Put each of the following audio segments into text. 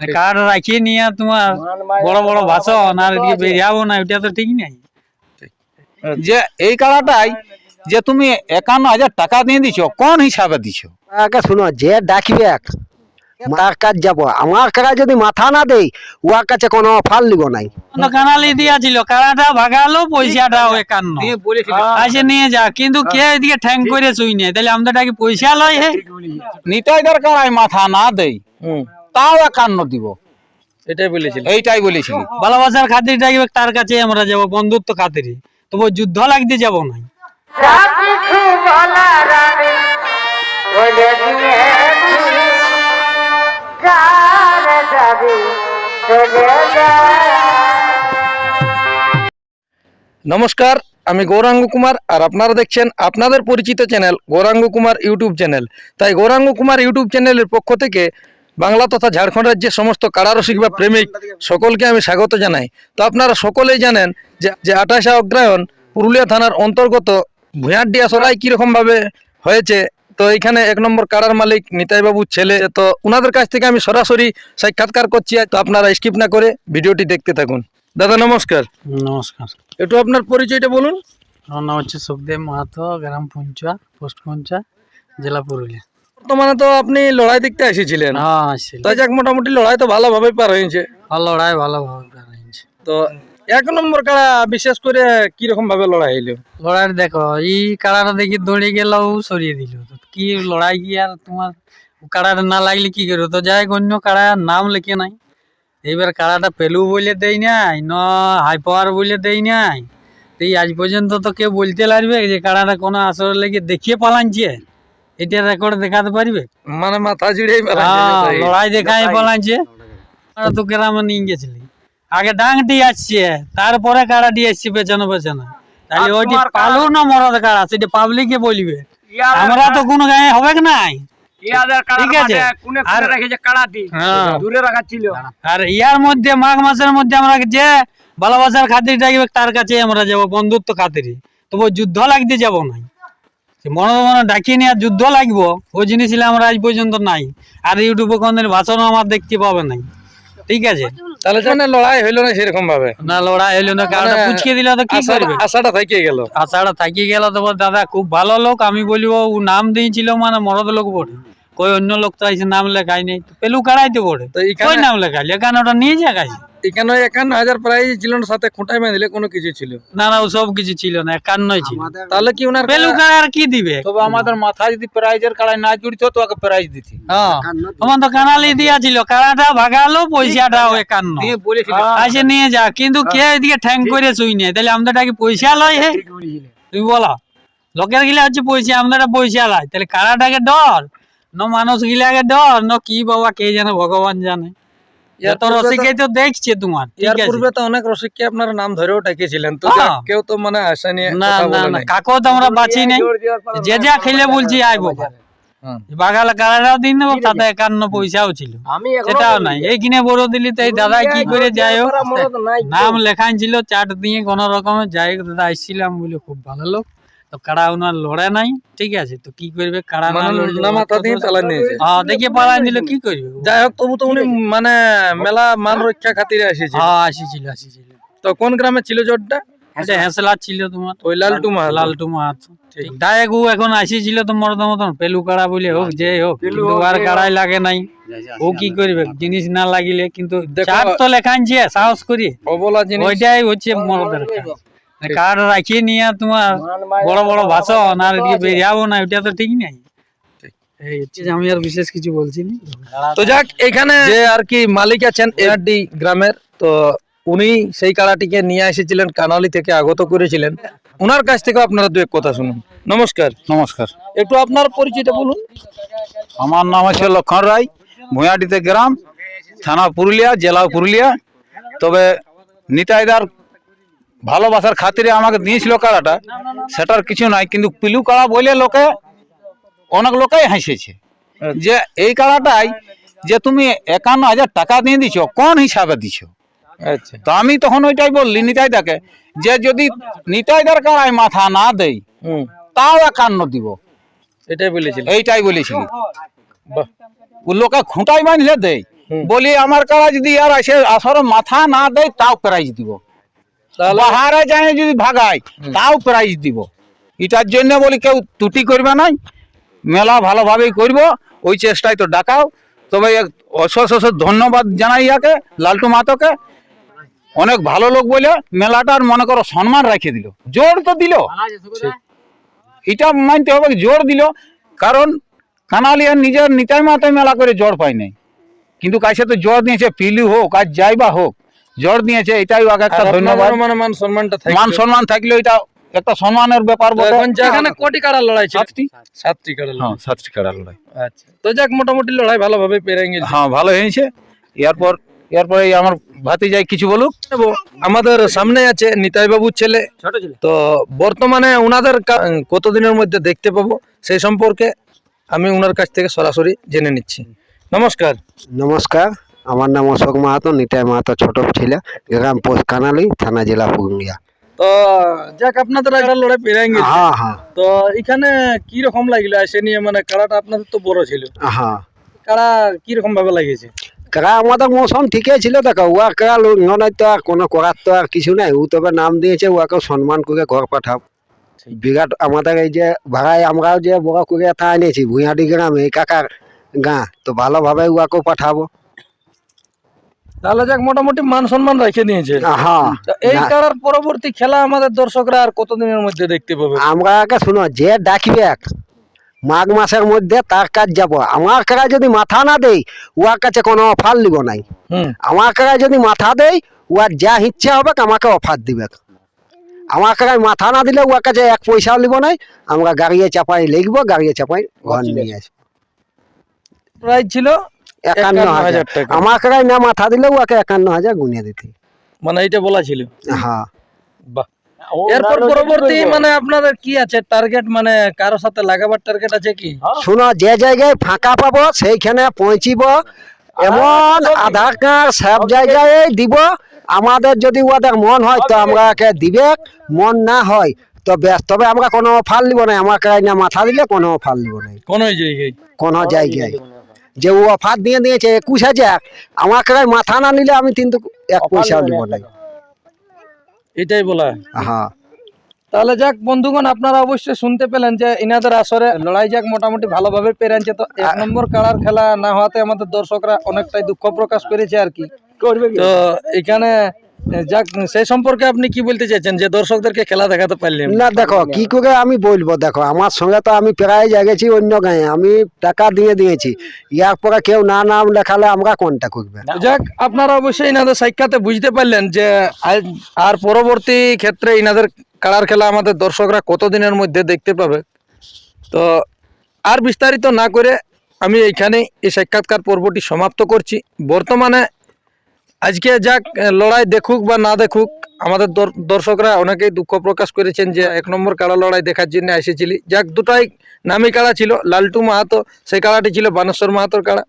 Card রাখিয়ে নিয়ে তোমার বড় বড় ভাষণ আর এদিকে বেরিয়াবো না তো ঠিক নাই। যে এই কাড়াটাই যে তুমি একান্ন হাজার টাকা দিয়ে দিছো কোন হিসাবে দিছো? আগে শুনো যে ডাকবে তার কাজ যাব। আমার যদি মাথা না দেই ওর কাছে কোনো অফার লিব নাই। কানালি দিয়াছিল ভাগালো পয়সাটা একান্ন। আসে নিয়ে যা কিন্তু কে এদিকে ঠ্যাং করে শুই নেই তাহলে আমাদের কি পয়সা লয় হে? নিতাইদার কাড়ায় মাথা না দেই তাও একান্ন দিব। এটাই বলেছিল। এইটাই বলেছিলি। ভালোবাসার খাতির ডাকবে তার কাছে আমরা যাব বন্ধুত্ব খাতিরে তবু যুদ্ধ লাগতে যাব না। নমস্কার আমি গৌরাঙ্গ কুমার আর আপনারা দেখছেন আপনাদের পরিচিত channel Gauranga Kumar YouTube channel. তাই গৌরাঙ্গ কুমার ইউটিউব চ্যানেলের পক্ষ থেকে বাংলা তথা ঝাড়খণ্ড রাজ্যের সমস্ত কারারসিক বা প্রেমিক সকলকে আমি স্বাগত জানাই। তো আপনারা সকলেই জানেন যে যে আঠাশে অগ্রায়ণ পুরুলিয়া থানার অন্তর্গত ভূঁয়ারডিয়া সরাই কীরকমভাবে হয়েছে তো এখানে এক নম্বর কারার মালিক নিতাই বাবুর ছেলে তো ওনাদের কাছ থেকে আমি সরাসরি সাক্ষাৎকার করছি তো আপনারা স্কিপ না করে ভিডিওটি দেখতে থাকুন। দাদা নমস্কার। নমস্কার। একটু আপনার পরিচয়টা বলুন। আমার নাম হচ্ছে সুখদেব মাহাতো গ্রাম পুঞ্চা পোস্ট পুঞ্চা জেলা পুরুলিয়া। বর্তমানে তো আপনি লড়াই দেখতে এসেছিলেন। হ্যাঁ তো যাক মোটামুটি লড়াই তো ভালোভাবে পার হয়েছে। লড়াই ভালোভাবে করেছে তো এক নম্বর কাড়া বিশেষ করে কীরকম ভাবে লড়াই হইল? লড়াই দেখো এই কাড়াটা দেখি দৌড়ে গেল সরিয়ে দিল। কি লড়াই কি আর তোমার কাড়াটা না লাগলে কি করো তো যাই অন্য কাড়ার নাম লেখে নাই। এইবার কাড়াটা পেলু বলে দেই নাই ন হাই পাওয়ার বলে দেই নাই। এই আজ পর্যন্ত তো কেউ বলতে লাগবে যে কাড়াটা কোনো আসর লেগে দেখিয়ে পালানছে এটা রেকর্ড দেখাতে পারবে মানে মাথা লড়াই তো গ্রামে নিয়ে গেছিলি। আগে ডাংটি আসছে তারপরে কাড়াটি আসছে পেছনে পেছনে। তাহলে ওইটি পালু না মরদ কাড়া সেটা পাবলিকে বলবে। আমরা তো কোনো গায়ে হবে নাই? আর হ্যাঁ। আর ইয়ার মধ্যে মাঘ মাসের মধ্যে আমরা যে ভালোবাসার খাতির তার কাছে আমরা যাব বন্ধুত্ব খাতিরে। তবু যুদ্ধ লাগতে যাব না সে মনে মনে ডাকিয়ে নিয়ে যুদ্ধ লাগবো ওই জিনিস আমরা আজ পর্যন্ত নাই। আর ইউটিউবে কোনদিন ভাষণ আমার দেখতে পাবে নাই। ঠিক আছে? তাহলে মানে লড়াই হইল না সেরকম ভাবে না লড়াই হইল না কারণ পুচকে দিলে তো কি করবে? আশাটা থেকে গেল। আশাটা থাকি গেল তো দাদা খুব ভালো লোক আমি বলব ও নাম দিয়েছিল মানে মরদ লোক বটে। কই অন্য লোক তো এসে নাম লেখাই নেই পেলু কাড়াইতে তো কই নাম লেখাইলে এখানে ওটা নিয়ে যা এখানে একান্ন হাজার প্রাইজ ছিল না সাথে দিলে কোনো কিছু ছিল? না না ও সব কিছু ছিল না একান্নই ছিল। তাহলে কি ওনার পেলু আর কি দিবে? তবে আমাদের মাথা যদি প্রাইজের কাড়ায় না জুড়িত তো ওকে প্রাইজ দিতি। হ্যাঁ। আমার তো কানালি দিয়া ছিল কাড়াটা ভাগালো পয়সাটা একান্ন। আসে নিয়ে যা কিন্তু কে এদিকে ঠ্যাং করে শুই নেই তাহলে আমাদের কি পয়সা লয় হে। তুমি বলো লোকের গিলা হচ্ছে পয়সা আমাদের পয়সা লয় তাহলে কাড়াটাকে ডর ন মানুষ গিলাকে ডর ন কি বাবা কে জানে ভগবান জানে। তো- রসিকাই তো দেখছে তোমার ঠিক পূর্বে তো অনেক রসিককে আপনার নাম ধরেও ডেকেছিলেন তো হ্যাঁ। কেউ তো মানে আশা নিয়ে না না না কাকো তো আমরা বাঁচি নাই। যে যা খেলে বলছি আয় বাবা হুম। বাগালে দিন দেবো তাতে একান্ন পয়সাও ছিল। আমি সেটাও নাই। এইখানে বড় দিলি তো এই দাদা কি করে যাই হোক। নাম লেখান ছিল চাট দিয়ে কোন রকমে যাই হোক দাদা আসছিলাম বলে খুব ভালো লোক। তো ওনার লড়ে নাই ঠিক আছে তো কি করবে? কাড়া না মাথা দিয়ে নিয়েছে হ্যাঁ দেখে পালাই দিল কি করবে? যাই হোক তবু তো উনি মানে মেলা মান রক্ষা খাতিরে এসেছে হ্যাঁ আসিছিল আসিছিল তো কোন গ্রামে ছিল জোরটা এটা হেসলা ছিল তোমার। ওই ঠিক। ডায়েক ও এখন আসিছিল তো মরদ মতন পেলু কাড়া বলে হোক যে হোক আর কাড়াই লাগে নাই। ও কি করবে? জিনিস না লাগিলে কিন্তু দেখো- চাট তো লেখানছে সাহস করি। অবলা জিনিস। ওইটাই হচ্ছে মরদের কার্ড রাখিয়ে নিয়ে তোমার বড় বড় ভাষণ আর এদিকে বেরিয়াবো না ওইটা তো ঠিক নাই। আমি আর বিশেষ কিছু বলছি না। তো যাক এখানে যে আর কি মালিক আছেন এআরডি গ্রামের তো উনি সেই কাড়াটিকে নিয়ে এসেছিলেন কানালি থেকে আগত করেছিলেন। ওনার কাছ থেকে আপনারা দু এক কথা শুনুন। নমস্কার। নমস্কার। একটু আপনার পরিচয়টা বলুন। আমার নাম হচ্ছে লক্ষণ রায় ভূঁয়াটিতে গ্রাম থানা পুরুলিয়া জেলা পুরুলিয়া। তবে নিতাইদার ভালোবাসার খাতিরে আমাকে দিয়েছিল কাড়াটা সেটার কিছু নাই কিন্তু পিলু কাড়া বলে লোকে অনেক লোকেই হাসেছে যে এই কাড়াটাই যে তুমি একান্ন হাজার টাকা দিয়ে দিছো কোন হিসাবে দিছো আচ্ছা। তো আমি তখন ওইটাই বললি নিতাইদাকে যে যদি নিতাইদার কাড়ায় মাথা না দেই তাও একান্ন দিব। এটাই বলেছিলেন এইটাই বলেছিলি। লোকে খুঁটাই বাঁধলে দেয় বলি আমার কারা যদি আর আসে আসর মাথা না দেয় তাও প্রাইজ দিব। বাহারে যায় যদি ভাগায় তাও প্রাইজ দিব। এটার জন্য বলি কেউ ত্রুটি করবে নাই। মেলা ভালোভাবেই করব। ওই চেষ্টায় তো ডাকাও। তবে অশেষ অশেষ ধন্যবাদ জানাই ইয়াকে লালটু মাতকে। অনেক ভালো লোক বলে মেলাটার মনে করো সম্মান রেখে দিল। জোর তো দিল। এটা মানতে হবে জোর দিল। কারণ কানালিয়া নিজের নিতাই মাতাই মেলা করে জোর পায় নাই। কিন্তু কাছে তো জোর দিয়েছে পিলু হোক আর যাইবা হোক। জোর দিয়েছে এটাই একটা ধন্যবাদ। মানে মান সম্মানটা মান সম্মান থাকলে এটা একটা সম্মানের ব্যাপার যেখানে কোটি কাড়া লড়াই সাতটি। সাতটি কাড়া লড়াই। হ্যাঁ সাতটি কাড়া লড়াই। আচ্ছা। তো যাক মোটামুটি লড়াই ভালোভাবে পেরে গেছে। হ্যাঁ ভালো হয়েছে। এরপর এরপরে এই আমার ভাতি যাই কিছু বলুক। আমাদের সামনে আছে নিতাই বাবুর ছেলে। তো বর্তমানে ওনাদের কতদিনের মধ্যে দেখতে পাবো সেই সম্পর্কে আমি ওনার কাছ থেকে সরাসরি জেনে নিচ্ছি। নমস্কার। নমস্কার। আমার নাম অশোক মাহাতো নিতাই মাহাতো ছোট ছেলে গ্রাম পোস্ট কানালি থানা জেলা পুরুলিয়া। তো যাক আপনাদের একটা লড়াই পেরে গেছে। হ্যাঁ হ্যাঁ। তো এখানে কি রকম লাগল? এসে নিয়ে মানে কাড়াটা আপনাদের তো বড় ছিল। হ্যাঁ। কাড়া কি রকম ভাবে লাগিয়েছে? কারা আমাদের মৌসুম ঠিকই ছিল দেখো উয়া কারা নয় তো আর কোনো করার তো আর কিছু নাই। ও তবে নাম দিয়েছে উয়াকে সম্মান করে ঘর পাঠাও। বিরাট আমাদের এই যে ভাড়ায় আমরাও যে বড় করে এটা এনেছি ভুঁয়াডি গ্রামে এই কাকার গা তো ভালোভাবে উয়াকেও পাঠাবো। তাহলে যাক মোটামুটি মান সম্মান রেখে দিয়েছে। হ্যাঁ এই কাড়ার পরবর্তী খেলা আমাদের দর্শকরা আর কতদিনের মধ্যে দেখতে পাবে? আমরা শুনো যে ডাকবে মাঘ মাসের মধ্যে তার কাজ যাব। আমার কারা যদি মাথা না দেই উয়ার কাছে কোনো অফার লিব নাই। হুম। আমার কারা যদি মাথা দেই উয়ার যা ইচ্ছে হবে আমাকে অফার দিবে। আমার কারায় মাথা না দিলে উয়ার কাছে এক পয়সাও লিব নাই। আমরা গাড়িয়ে চাপাই লিখব গাড়িয়ে চাপাই ঘর নিয়ে আসব। প্রাইস ছিল একান্ন হাজার। হাজার টাকা। আমার কারায় না মাথা দিলে উয়াকে একান্ন হাজার গুনিয়ে দিতে। মানে এইটা বলা ছিল? হ্যাঁ। বাহ। এরপর পরবর্তী মানে আপনাদের কি আছে? টার্গেট মানে কারোর সাথে লাগাবার টার্গেট আছে কি? শুনো যে জায়গায় ফাঁকা পাবো সেইখানে পৌঁছিব। এমন আধার কার্ড সব জায়গায় দিব। আমাদের যদি ওদের মন হয় তো আমরা একে দিবে। মন না হয় তো ব্যাস তবে আমরা কোনো অফার নিব না। আমাকে না মাথা দিলে কোনো অফার নিব না। কোন জায়গায়। কোনো জায়গায়। যে ও অফার দিয়ে দিয়েছে একুশ হাজার আমাকে মাথা না নিলে আমি কিন্তু এক পয়সা নিব না। এটাই বলা। হ্যাঁ। তাহলে যাক বন্ধুগণ আপনারা অবশ্যই শুনতে পেলেন যে ইনাদের আসরে লড়াই যাক মোটামুটি ভালোভাবে পেরেছে। তো এক নম্বর কালার খেলা না হওয়াতে আমাদের দর্শকরা অনেকটাই দুঃখ প্রকাশ করেছে আর কি। করবে তো এখানে যাক সেই সম্পর্কে আপনি কি বলতে চাইছেন? যে দর্শকদেরকে খেলা দেখাতে পারলেন। না দেখো কি করে আমি বলব? দেখো আমার সঙ্গে তো আমি প্রায় গেছি অন্য গায়ে। আমি টাকা দিয়ে দিয়েছি। ইয়ার পরে কেউ না নাম লেখালে আমরা কোনটা করবে? যাক আপনারা অবশ্যই ইনাদের সাক্ষাতে বুঝতে পারলেন যে আর পরবর্তী ক্ষেত্রে ইনাদের কাড়ার খেলা আমাদের দর্শকরা কতদিনের মধ্যে দেখতে পাবে। তো আর বিস্তারিত না করে আমি এইখানে এই সাক্ষাৎকার পর্বটি সমাপ্ত করছি। বর্তমানে আজকে যাক লড়াই দেখুক বা না দেখুক, আমাদের দর- দর্শকরা অনেকেই দুঃখ প্রকাশ করেছেন যে এক নম্বর কাড়া লড়াই দেখার জন্য এসেছিলি। যাক, দুটাই নামি কাড়া ছিল, লালটু মাহাতো, সেই কাড়াটি ছিল বানেশ্বর মাহাতোর কাড়া।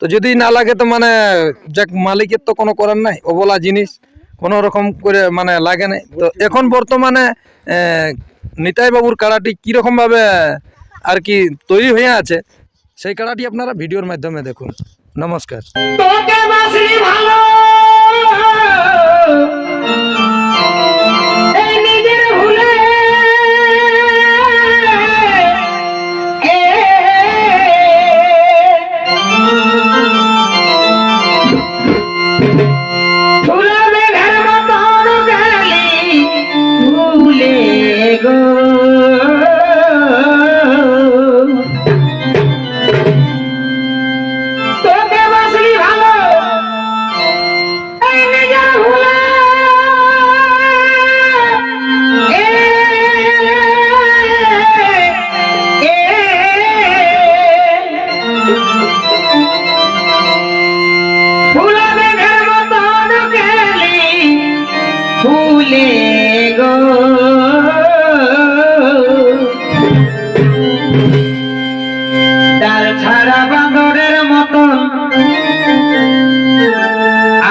তো যদি না লাগে তো মানে যাক, মালিকের তো কোনো করার নাই, অবলা জিনিস, কোনো রকম করে মানে লাগে নাই। তো এখন বর্তমানে নিতাই বাবুর কাড়াটি কীরকম ভাবে আর কি তৈরি হয়ে আছে, সেই কাড়াটি আপনারা ভিডিওর মাধ্যমে দেখুন। নমস্কার।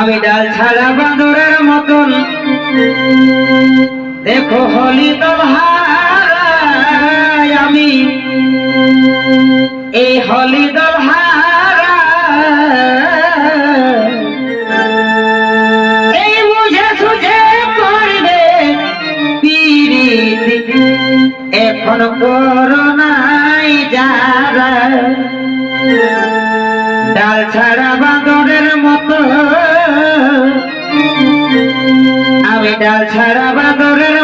আমি ডাল ছাড়া বাঁদরের মতন। দেখো হলি তো আমি। এই হলি দল এই মুঝে সুঝে পড়বে এখন করোনাই যারা, ডাল ছাড়া বাঁদরের মতো ডাল ছাড়া বাঁদরের